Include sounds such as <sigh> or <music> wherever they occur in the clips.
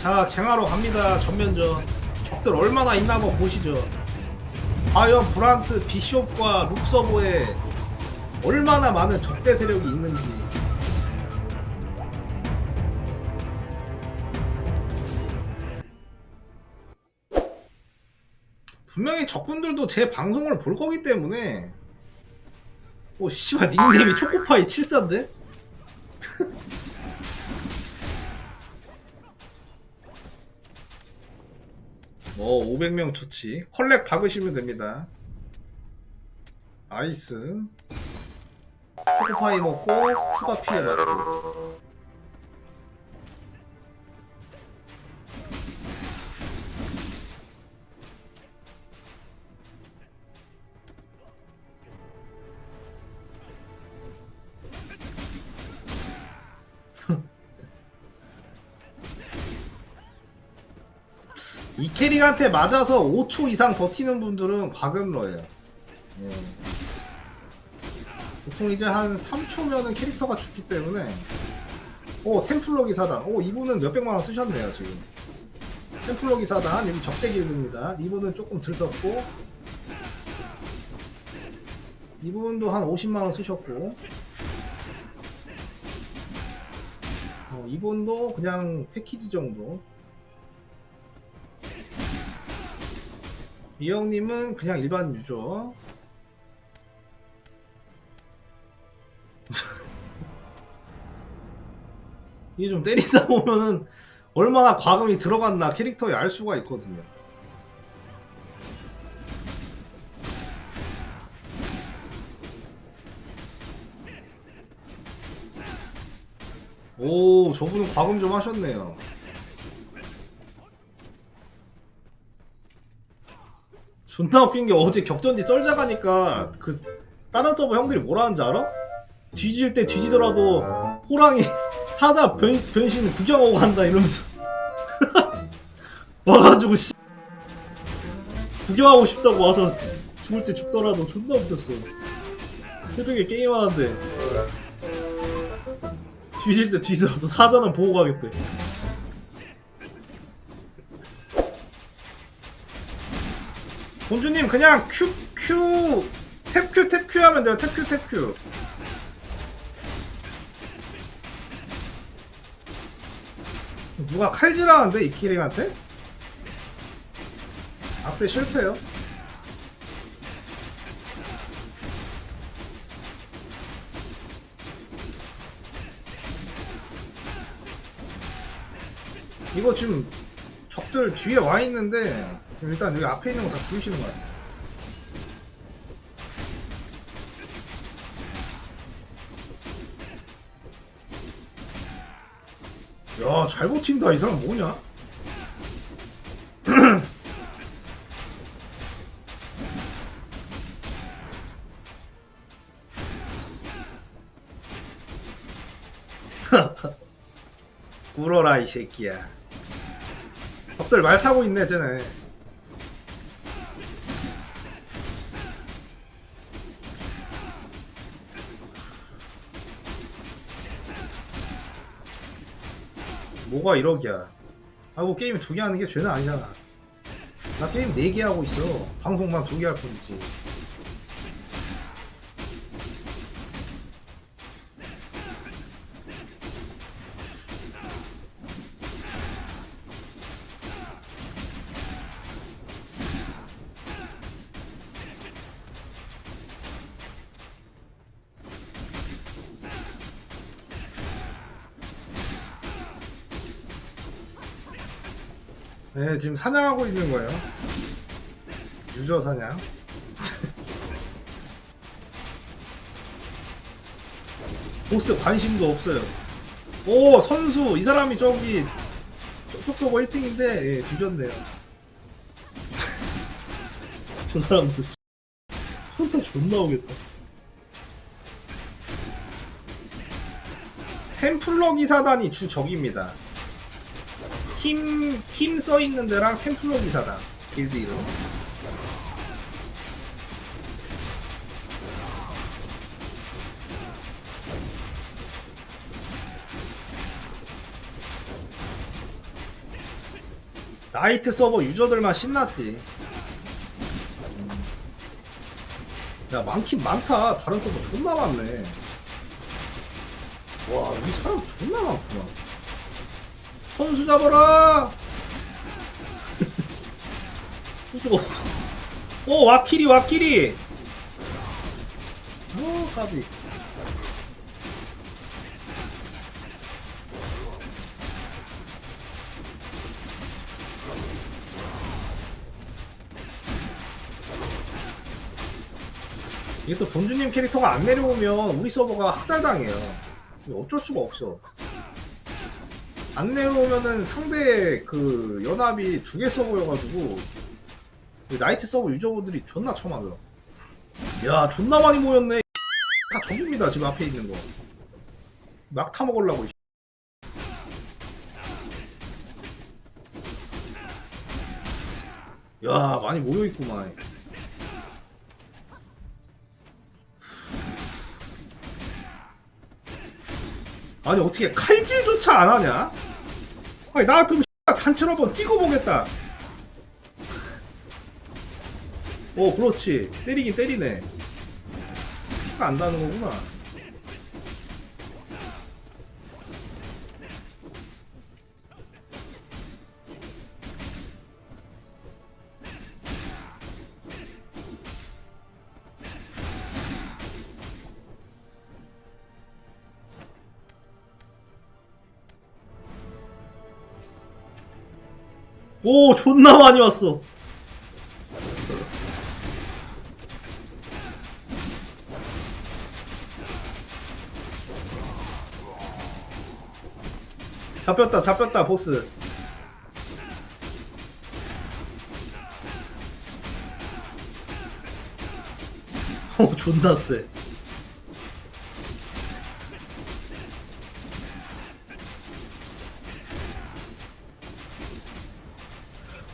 자, 쟁하러 갑니다. 전면전. 적들 얼마나 있나 한번 보시죠. 과연 브란트 비숍과 룩서버에 얼마나 많은 적대 세력이 있는지. 분명히 적군들도 제 방송을 볼 거기 때문에 오 씨발 닉네임이 초코파이 74인데? 어 500명 좋지 컬렉 박으시면 됩니다. 나이스. 초코파이 먹고 추가 피해 받고 이 캐릭한테 맞아서 5초 이상 버티는 분들은 과금러예요. 예. 보통 이제 한 3초면은 캐릭터가 죽기 때문에. 오 템플러 기사단. 오 이분은 몇백만 원 쓰셨네요 지금. 템플러 기사단 여기 적대 길드입니다. 이분은 조금 들 썼고. 이분도 한 50만 원 쓰셨고. 어, 이분도 그냥 패키지 정도 이 형님은 그냥 일반 유저. <laughs> 이게 좀 때리다 보면은 얼마나 과금이 들어갔나 캐릭터에 알 수가 있거든요. 오, 저분은 과금 좀 하셨네요. 존나 웃긴 게 어제 격전지 썰자 가니까 그 다른 서버 형들이 뭐라 하는지 알아? 뒤질 때 뒤지더라도 호랑이 <laughs> 사자 변, 변신 구경하고 간다 이러면서. <laughs> 와가지고 씨. 구경하고 싶다고 와서 죽을 때 죽더라도 존나 웃겼어. 새벽에 게임하는데. 뒤질 때 뒤지더라도 사자는 보고 가겠대 본주님 그냥 Q Q 탭 Q 탭 Q 하면 돼요. 탭 Q 탭 Q 누가 칼질하는데 이 키링한테? 악세 실패요. 이거 지금 적들 뒤에 와 있는데 일단 여기 앞에 있는 거 다 죽이시는 것 같아요. 야, 잘 버틴다. 이 사람 뭐냐? <laughs> 꿇어라, 이 새끼야. 적들 말 타고 있네, 쟤네. 뭐가 1억이야. 하고 게임 두 개 하는 게 죄는 아니잖아. 나 게임 네개 하고 있어. 방송만 두 개 할 뿐이지. 네, 지금 사냥하고 있는 거예요. 유저 사냥. <laughs> 보스 관심도 없어요. 오, 선수. 이 사람이 저기 쪽쪽 서버 1등인데 예, 뒤졌네요. <laughs> 저 사람도 존나 존나 오겠다. 템플러 기사단이 주 적입니다. 팀, 팀 써있는 데랑 템플러 기사단. 길드 이름. 나이트 서버 유저들만 신났지. 야 많긴 많다. 다른 서버 존나 많네. 와 여기 사람 존나 많구나. 선수 잡아라. 또 죽었어. 오 와키리 와키리. 오 까비. 이게 또 본주님 캐릭터가 안 내려오면 우리 서버가 학살당해요. 어쩔 수가 없어. 안 내려오면은 상대 그 연합이 두 개 서버여가지고 이 나이트 서버 유저분들이 존나 처맞아. 야 존나 많이 모였네. 다 적입니다 지금 앞에 있는 거. 막 타먹으려고. 이야 많이 모여있구만. 아니 어떻게 칼질조차 안 하냐? 아니 나 같으면 단체로 한번 찍어보겠다. 오 그렇지 때리긴 때리네. 가 안다는 거구나. 오 존나 많이 왔어. 잡혔다 잡혔다 보스. 오 존나 세.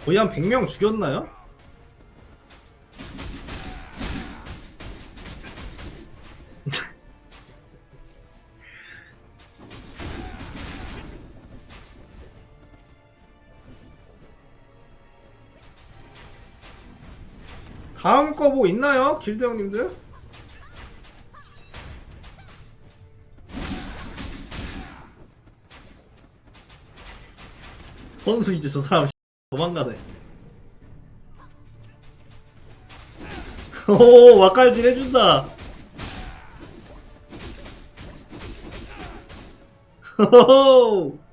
거의 한 100명 죽였나요? <laughs> 다음 거 뭐 있나요? 길드 형님들? 선수 이제 저 사람 도망가네. <laughs> 오, 막갈질 해준다. 호호호.